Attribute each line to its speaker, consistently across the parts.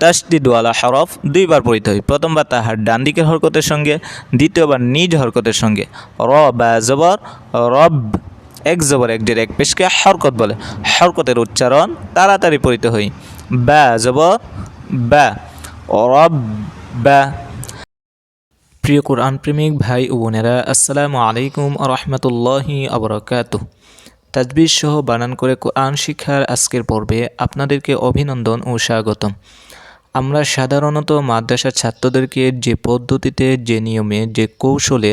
Speaker 1: তাসদিদওয়ালা হরফ দুইবার পড়িতে হয়। প্রথমবার তাহার ডান দিকের হরকতের সঙ্গে, দ্বিতীয়বার নিজ হরকতের সঙ্গে। র বা জবর, রব এক জবর, এক ডের এক পেশকে হরকত বলে। হরকতের উচ্চারণ তাড়াতাড়ি পড়িতে হয়। বা জবর, বা রব, বা প্রিয় কোরআন প্রেমিক ভাই ও বোনেরা, আসসালামু আলাইকুম রহমতুল্লাহি আবরকাত তাজবিজ সহ বানান করে কোরআন শিক্ষার আজকের পর্বে আপনাদেরকে অভিনন্দন ও স্বাগতম। আমরা সাধারণত মাদ্রাসার ছাত্রদেরকে যে পদ্ধতিতে, যে নিয়মে, যে কৌশলে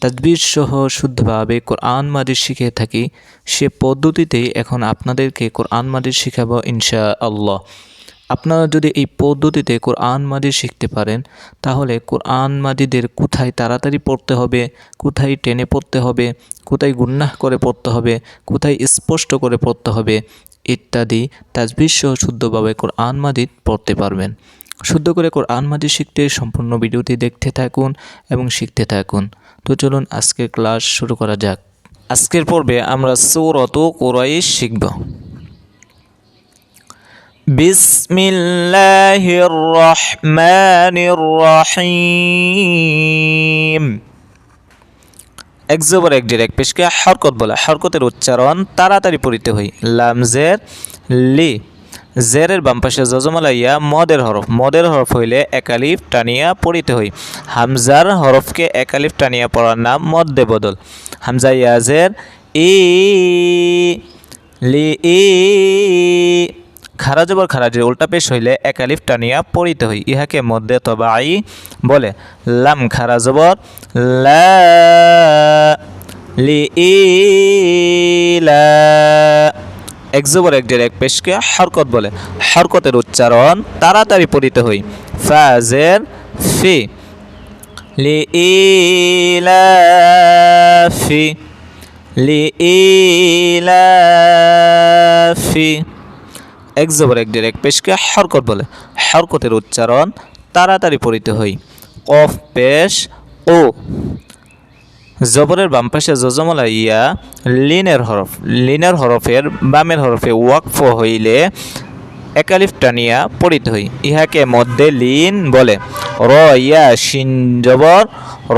Speaker 1: তাজবির সহ শুদ্ধভাবে কোরআন মাদির শিখে থাকি, সে পদ্ধতিতেই এখন আপনাদেরকে কোরআন মাদির শিখাবো ইনশা আল্লাহ আপনারা যদি এই পদ্ধতিতে কোরআন মাজিদ শিখতে পারেন, তাহলে কোরআন মাজিদের কোথায় তাড়াতাড়ি পড়তে হবে, কোথায় টেনে পড়তে হবে, কোথায় গুন্নাহ করে পড়তে হবে, কোথায় স্পষ্ট করে পড়তে হবে, ইত্যাদি তাজবিজ সহ শুদ্ধভাবে কোরআন মাজিদ পড়তে পারবেন। শুদ্ধ করে কোরআন মাজিদ শিখতে সম্পূর্ণ ভিডিওটি দেখতে থাকুন এবং শিখতে থাকুন। তো চলুন আজকের ক্লাস শুরু করা যাক। আজকের পর্বে আমরা সৌরত কোরাইশ শিখব। بسم الله الرحمن الرحيم এক জবর এক জের এক পেশকে হরকত বলে হরকতের উচ্চারণ তাড়াতাড়ি পড়িতে হয় লামজের লি জেরের বাম পাশে জজমালা ইয়া মদের হরফ মদের হরফ হইলে একালিফ টানিয়া পড়িতে হয় হামজার হরফকে একালিফ টানিয়া পড়ার নাম মদ্দে বদল হামজা ইয়াজের ই লি ই খারা খারাজের উল্টা পেশ হইলে একালিফ টানিয়া পড়িতে হই। ইহাকে মধ্যে তবাই বলে। লাম খারা জবর লা লি ইলা এক জবর এক জের এক পেশকে হরকত বলে। হরকতের উচ্চারণ তাড়াতাড়ি পড়িতে হই। ফাজের ফি। লি ইলাফি লি ইলাফি এক জবর এক ডের এক পেশকে হরকত বলে। হরকতের উচ্চারণ তাড়াতাড়ি পড়িতে হয় কফ, পেশ, ও। জবরের বাম পাশে জজমলা ইয়া, লিনের হরফ। লিনের হরফের বামের হরফে ওয়াকফ হইলে একালিফ টানিয়া পড়িতে হই। ইহাকে মধ্যে লিন বলে। র ইয়া শিন জবর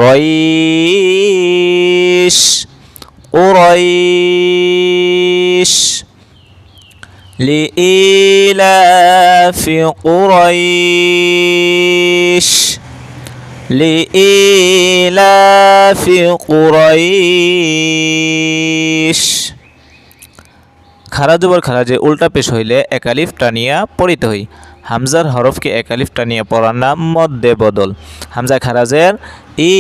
Speaker 1: রইস ও রইস لإيلاف قريش لإيلاف قريش খারা জবর খারাজে উল্টা পেশ হইলে একালিফ টানিয়া পড়িতে হই হামজার হরফকে একালিফ টানিয়া পড়ার নাম মধ্যে বদল হামজা খারাজের ই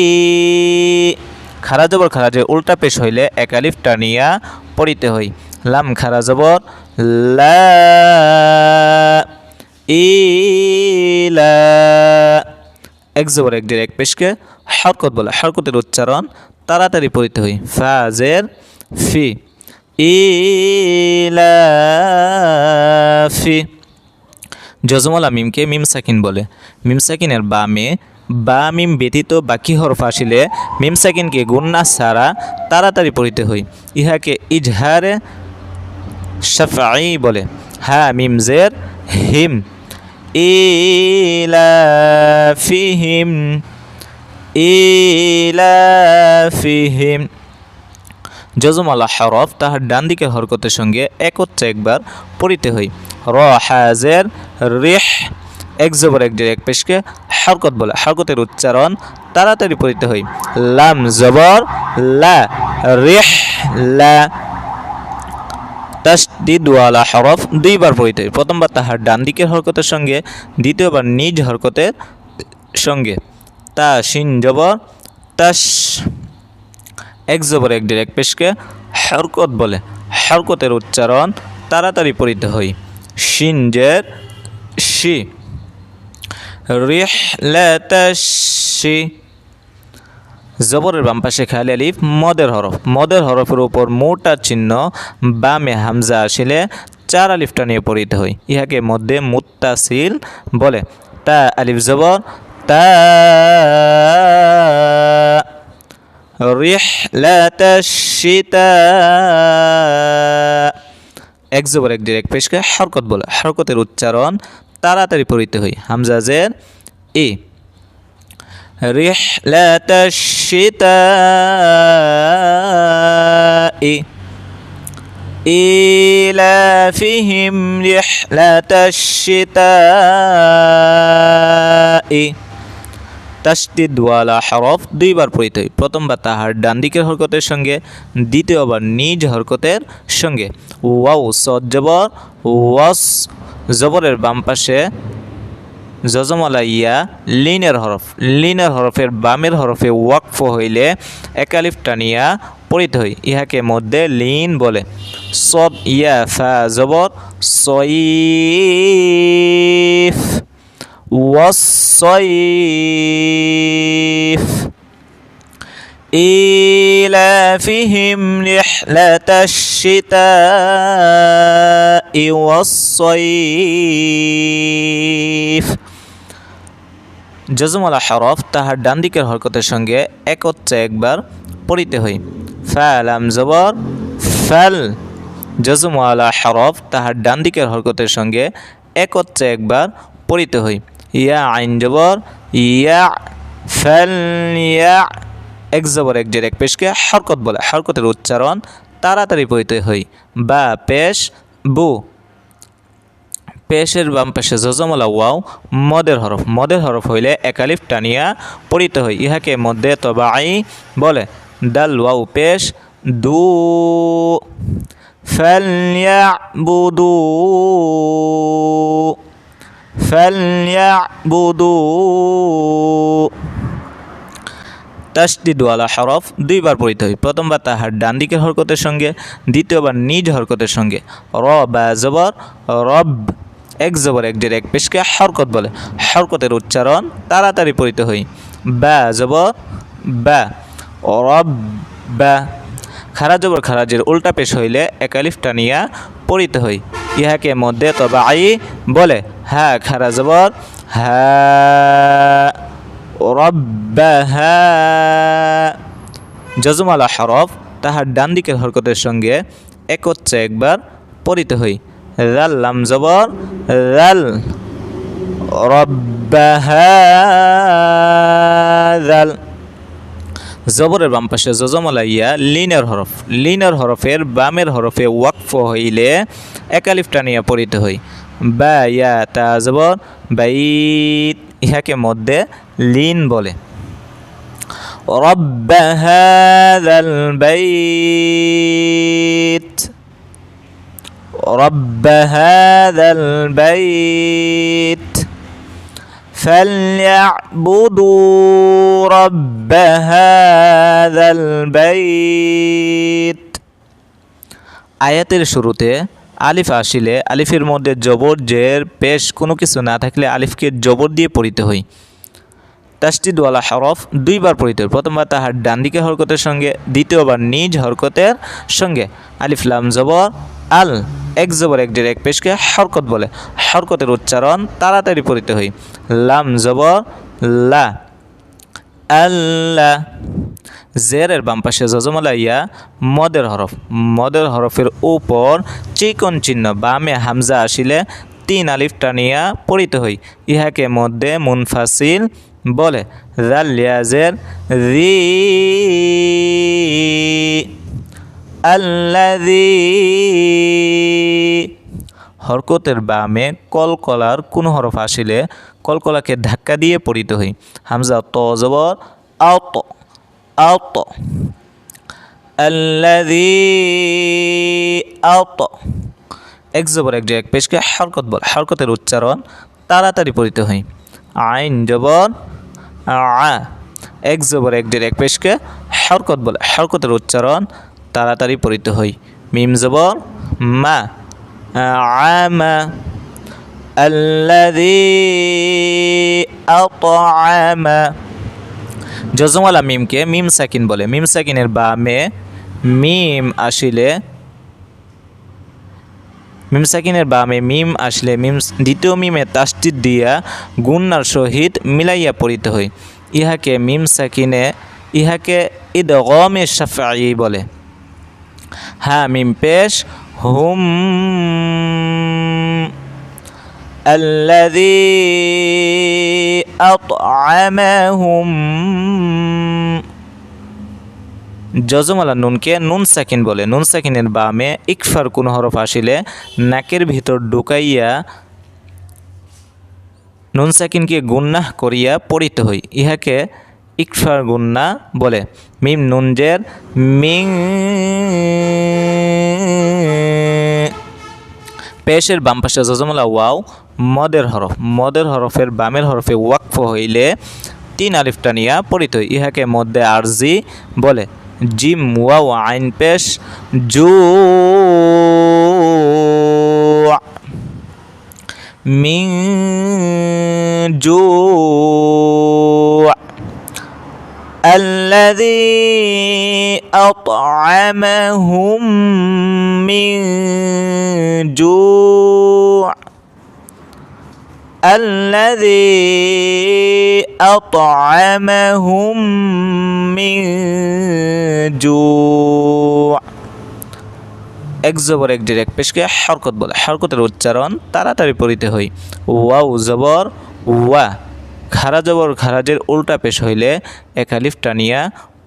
Speaker 1: খারা জবর খারাজে উল্টা পেশ হইলে একালিফ টানিয়া পড়িতে হই লাম খারা জবর লা এক জবর এক পেশকে হরকত বলে, হরকতের উচ্চারণ তাড়াতাড়ি পড়িতে হই ফাজের ফি। ইলাফি জজমলা মিমকে মিম সাকিন বলে। মিম সাকিনের বামে, বা মিম ব্যতীত বাকি হরফ আসিলে মিম সাকিনকে গুন্না ছাড়া তাড়াতাড়ি পড়িতে হই ইহাকে ইজহারে শাফাই বলে। হ্যাঁ মিম জের, হিম। ইলাফিহিম ইলাফিহিম। জজমালা হরফ, তাহার ডান দিকে হরকতের সঙ্গে একত্রে একবার পড়িতে হই। র হাজের রেহ। এক জবর, এক এক পেশকে হরকত বলে। হরকতের উচ্চারণ তাড়াতাড়ি পড়িতে হই। লাম, জবর, লা, রেহ, লা। তাসদিদওয়ালা হরফ দুইবার পড়িতে। প্রথমবার তাহার ডান দিকের হরকতের সঙ্গে, দ্বিতীয়বার নিজ হরকতের সঙ্গে। তা শিন জবর তাস, এক জবর এক এক পেশকে হরকত বলে। হরকতের উচ্চারণ তাড়াতাড়ি পড়িতে হয় শিনজের শি। রিহ শি জবরের বাম পাশে খালি আলিফ, মদের হরফ। মদের হরফের উপর মোটা চিহ্ন বামে হামজা আসিলে চার আলিফটা নিয়ে পড়িতে হয়। ইহাকে মধ্যে মুত্তাসিল বলে। তা আলিফ জবর, তা এক জবর, এক ডিরেক্ট পেশকে হরকত বলে। হরকতের উচ্চারণ তাড়াতাড়ি পড়িতে হামজা জের এ رحلة الشتاء إيلافهم رحلة الشتاء তাসদিদওয়ালা হরফ দুইবার পড়িতে হয় প্রথমবার তাহার ডান দিকের হরকতের সঙ্গে দ্বিতীয়বার নিজ হরকতের সঙ্গে ওয়াও সদ জবর ওয়াস জবরের বাম পাশে জজমলা ইয়া লিনের হরফ লিনের হরফের বামের হরফে ওয়াকফ হইলে একালিফ টানিয়া পড়িতে হয় ইহাকে মধ্যে লিন বলে সদ ইয়া ফা জবর সইফ والصيف إيلافهم رحلة الشتاء والصيف জজমলা হরফ তাহার ডান দিকের হরকতের সঙ্গে একত্রে একবার পড়িতে হয় ফালাম জবর, ফাল জজমওয়ালা হরফ তাহার ডান দিকের হরকতের সঙ্গে একত্রে একবার পড়িতে হই। ইয়া আইন জবর, ইয়া ফাল, ইয়া এক জবর এক জের এক পেশকে হরকত বলে। হরকতের উচ্চারণ তাড়াতাড়ি পড়িতে হই। বা, পেশ, বু পেশের বাম পাশে জজমলা ওয়াও মদের হরফ মদের হরফ হইলে একালিফ টানিয়া পড়িতে হয় ইহাকে মধ্যে তবাই বলে দাল ওয়াও পেশ দু فليعبدوا فليعبدوا তাসদিদওয়ালা হরফ দুইবার পড়িতে হয় প্রথমবার তাহার ডান দিকের হরকতের সঙ্গে দ্বিতীয়বার নিজ হরকতের সঙ্গে র বা জবর রব এক জবর, এক জের এক পেশকে হরকত বলে। হরকতের উচ্চারণ তাড়াতাড়ি পড়িতে হই। বা জবর, বা। রব বা খারা জবর খারাজের উল্টা পেশ হইলে একালিফ টানিয়া পড়িতে হই। ইহাকে মধ্যে তবে আই বলে। হ্যাঁ খারা জবর হ্যাঁ রব্বাহা হরফ তাহার ডান দিকের হরকতের সঙ্গে একত্রে একবার পড়িতে হই। রাল লাম জবর, রাল রব্বাহাদাল জবরের বাম পাশে জজমলাইয়া লিনের হরফ, লিনের হরফের বামের হরফে ওয়াকফ হইলে একালিফ টানিয়া পড়িতে হই। বা তা, জবর, বাইত, ইহাকে মধ্যে লিন বলে। রব্বাহাদাল বাইত। رب هذا البيت فليعبدوا رب هذا البيت আয়াতের শুরুতে আলিফ আসিলে আলিফের মধ্যে জবর জের পেশ কোনো কিছু না থাকলে আলিফকে জবর দিয়ে পড়িতে হয় তাসদিদওয়ালা হরফ দুইবার পড়িতে প্রথমবার তাহার ডান দিকে হরকতের সঙ্গে, দ্বিতীয়বার নিজ হরকতের সঙ্গে। আলিফ, লাম, জবর, আল, এক জবর, এক জের এক পেশকে হরকত বলে। হরকতের উচ্চারণ তাড়াতাড়ি পড়িতে হই লাম, জবর, লা আল্লাহ জেরের বাম পাশে জজমলা ইয়া, মদের হরফ। মদের হরফের উপর চিকন চিহ্ন, বামে হামজা আসিলে তিন আলিফ টানিয়া পড়িতে হই ইহাকে মধ্যে মুনফাসিল বলে জাল রি আল্লাদি হরকতের বামে কলকলার কোন হরফ আসিলে কলকলাকে ধাক্কা দিয়ে পড়িতে হই। হামজা, ত, জবর আওত আওত আল্লাদি আওত এক জবর, এক এক পেশকে হরকত বল। হরকতের উচ্চারণ তাড়াতাড়ি পড়িতে হই। আইন জবর এক জবর এক এক পেশকে হরকত বলে হরকতের উচ্চারণ তাড়াতাড়ি পড়িতে হয় মিম জবর মা আমা الذي أطعم জজমালা মিমকে মিম সাকিন বলে মিম সাকিনের বামে মিম আসিলে মিম সাকিনের বামে মিম আসলে মিম দ্বিতীয় মিমে তাস্তির দিয়া গুন্নার সহিত মিলাইয়া পড়িতে হয় ইহাকে মিম সাকিনে ইহাকে ঈদ গমে সাফাই বলে হ্যাঁ মিম পেশ হুম الذي أطعمهم জজমালা নুনকে নুন সাকিন বলে। নুন সাকিনের বামে ইকফার কোন হরফ আসিলে নাকের ভিতর ঢুকাইয়া নুন সাকিনকে গুন্নাহ করিয়া পড়িতে হই। ইহাকে ইকফার গুন্না বলে। মিম নুনজের মিং পেশের বাম পাশে জজমলা ওয়াও, মদের হরফ। মদের হরফের বামের হরফে ওয়াকফ হইলে তিন আলিফ টানিয়া পড়িত ইহাকে মধ্যে আরজি বলে। جيم واو عين باش جوع. من جوع؟ الذي أطعمهم من جوع. الذي أطعمهم من جوع এক জবর এক ডিরেক্ট পেশকে হরকত বলে হরকতের উচ্চারণ তাড়াতাড়ি পড়িতে হয় ওয়াও জবর ওয়া খারা জবর খারাজের উল্টা পেশ হইলে একালিফ টানিয়া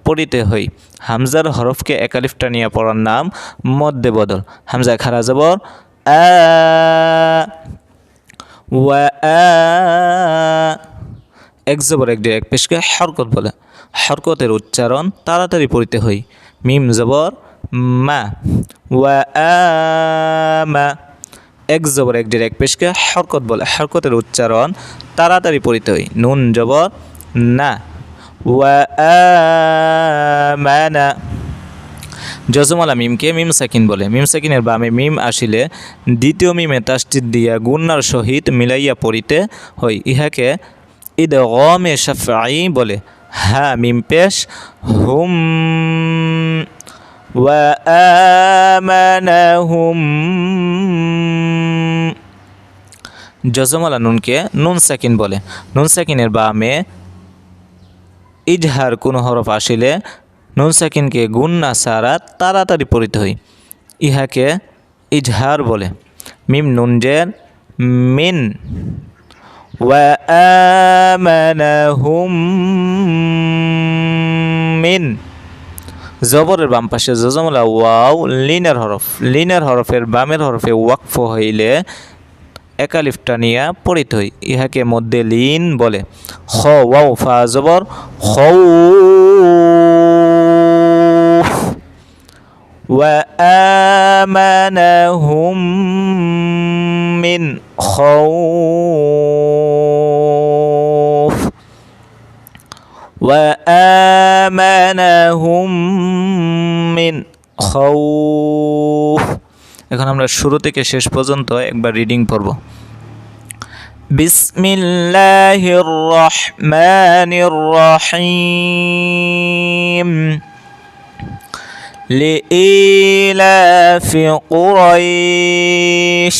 Speaker 1: পড়িতে হই হামজার হরফকে একালিফ টানিয়া পড়ার নাম মধ্যে বদল হামজা খারা জবর আ ওয়া আ এক জবর এক ডিরেক্ট পেশকে হরকত বলে। হরকতের উচ্চারণ তাড়াতাড়ি পড়িতে হই। মিম জবর, মা, ওয়া মা। এক জবর এক ডিরেক্ট পেশকে হরকত বলে। হরকতের উচ্চারণ তাড়াতাড়ি পড়িতে হই। নুন জবর, না। ওয়া জজমালা মিমকে মিম সাকিন বলে। মিম সাকিনের বামে মিম আসিলে দ্বিতীয় মিমে তাস্তির দিয়া গুন্নার সহিত মিলাইয়া পড়িতে হই। ইহাকে ইদ গমে সাফাই বলে হ্যাঁ মিম পেশ হুম হুম জজমালা নুনকে নুন সাকিন বলে নুন সাকিনের বামে ইজহার কোনো হরফ আসিলে নুন সাকিনকে গুন্না সারা তাড়াতাড়ি পরিত হই ইহাকে ইজহার বলে মিম নুনজের মিন وآمنهم মিন জবরের বাম পাশে জজমলা ওয়াও লিনের হরফ লিনের হরফের বামের হরফে ওয়াকফ হইলে একালিফ টানিয়া পড়িত হই ইহাকে মধ্যে লিন বলে খ ওয়াও ফা জবর খ وآمنهم من خوف وآمنهم من خوف এখন আমরা শুরু থেকে শেষ পর্যন্ত একবার রিডিং পড়ব বিসমিল্লাহির রহমানির রহিম لإيلاف قريش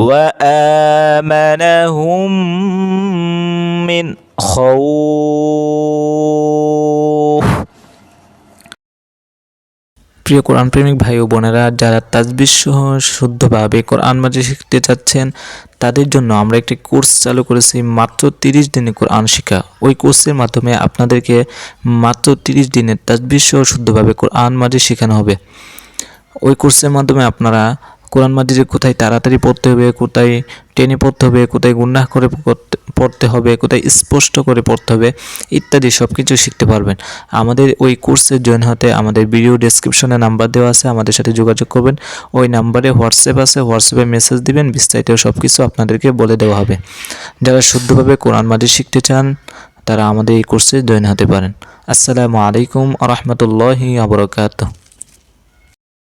Speaker 1: وآمنهم من خوف প্রিয় কোরআন প্রেমিক ভাই ও বোনেরা যারা তাজবির সহ শুদ্ধভাবে কোরআন মাঝে শিখতে চাচ্ছেন তাদের জন্য আমরা একটি কোর্স চালু করেছি মাত্র তিরিশ দিনে কোরআন শিক্ষা ওই কোর্সের মাধ্যমে আপনাদেরকে মাত্র তিরিশ দিনে তাজবির সহ শুদ্ধভাবে কোরআন মাঝে শেখানো হবে ওই কোর্সের মাধ্যমে আপনারা কোরআন মাজিদে কোথায় তাড়াতাড়ি পড়তে হবে, কোথায় টেনে পড়তে হবে, কোথায় গুন্নাহ করে পড়তে হবে, কোথায় স্পষ্ট করে পড়তে হবে, ইত্যাদি সব কিছু শিখতে পারবেন। আমাদের ওই কোর্সে জয়েন হতে আমাদের ভিডিও ডেসক্রিপশনে নাম্বার দেওয়া আছে, আমাদের সাথে যোগাযোগ করবেন। ওই নাম্বারে হোয়াটসঅ্যাপ আছে, হোয়াটসঅ্যাপে মেসেজ দিবেন, বিস্তারিত সব কিছু আপনাদেরকে বলে দেওয়া হবে। যারা শুদ্ধভাবে কোরআন মাজিদ শিখতে চান, তারা আমাদের এই কোর্সে জয়েন হতে পারেন। আসসালামু আলাইকুম আ রহমতুল্লাহি আবরকাত